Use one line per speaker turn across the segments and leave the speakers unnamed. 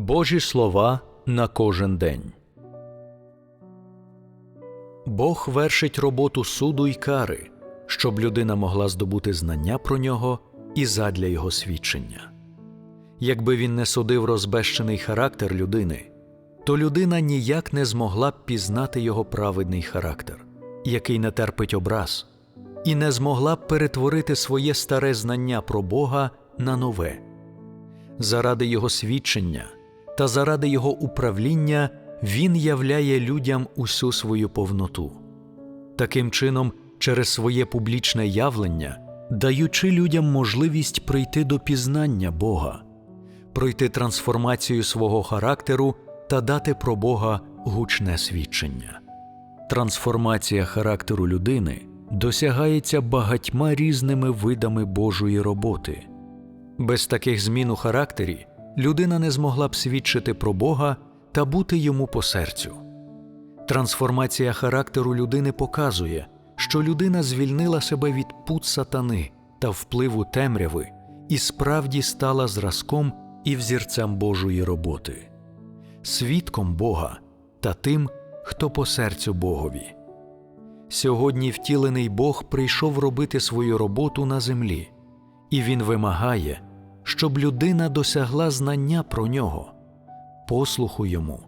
Божі слова на кожен день. Бог вершить роботу суду й кари, щоб людина могла здобути знання про нього і задля його свідчення. Якби він не судив розбещений характер людини, то людина ніяк не змогла б пізнати його праведний характер, який не терпить образ, і не змогла б перетворити своє старе знання про Бога на нове. Заради його свідчення та заради його управління він являє людям усю свою повноту. Таким чином, через своє публічне явлення, даючи людям можливість прийти до пізнання Бога, пройти трансформацію свого характеру та дати про Бога гучне свідчення. Трансформація характеру людини досягається багатьма різними видами Божої роботи. Без таких змін у характері людина не змогла б свідчити про Бога та бути йому по серцю. Трансформація характеру людини показує, що людина звільнила себе від пут сатани та впливу темряви і справді стала зразком і взірцем Божої роботи, свідком Бога та тим, хто по серцю Богові. Сьогодні втілений Бог прийшов робити свою роботу на землі, і Він вимагає, щоб людина досягла знання про нього, послуху йому,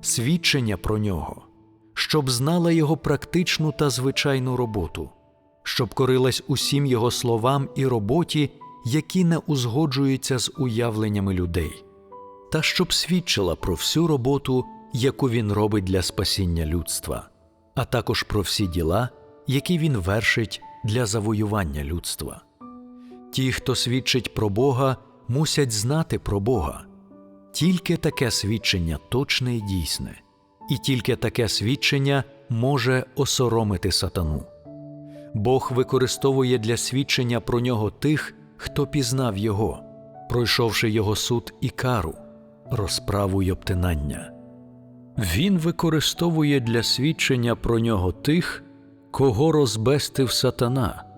свідчення про нього, щоб знала його практичну та звичайну роботу, щоб корилась усім його словам і роботі, які не узгоджуються з уявленнями людей, та щоб свідчила про всю роботу, яку він робить для спасіння людства, а також про всі діла, які він вершить для завоювання людства. Ті, хто свідчить про Бога, мусять знати про Бога. Тільки таке свідчення точне і дійсне, і тільки таке свідчення може осоромити сатану. Бог використовує для свідчення про нього тих, хто пізнав Його, пройшовши Його суд і кару, розправу й обтинання. Він використовує для свідчення про нього тих, кого розбестив сатана.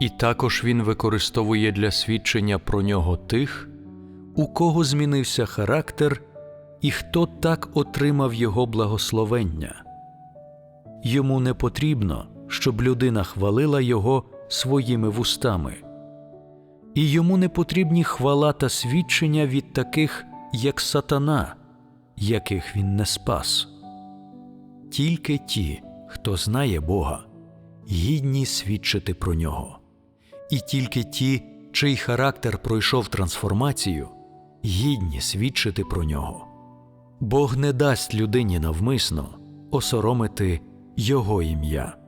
І також він використовує для свідчення про нього тих, у кого змінився характер і хто так отримав його благословення. Йому не потрібно, щоб людина хвалила його своїми вустами, і йому не потрібні хвала та свідчення від таких, як сатана, яких він не спас. Тільки ті, хто знає Бога, гідні свідчити про нього і тільки ті, чий характер пройшов трансформацію, гідні свідчити про нього. Бог не дасть людині навмисно осоромити Його ім'я.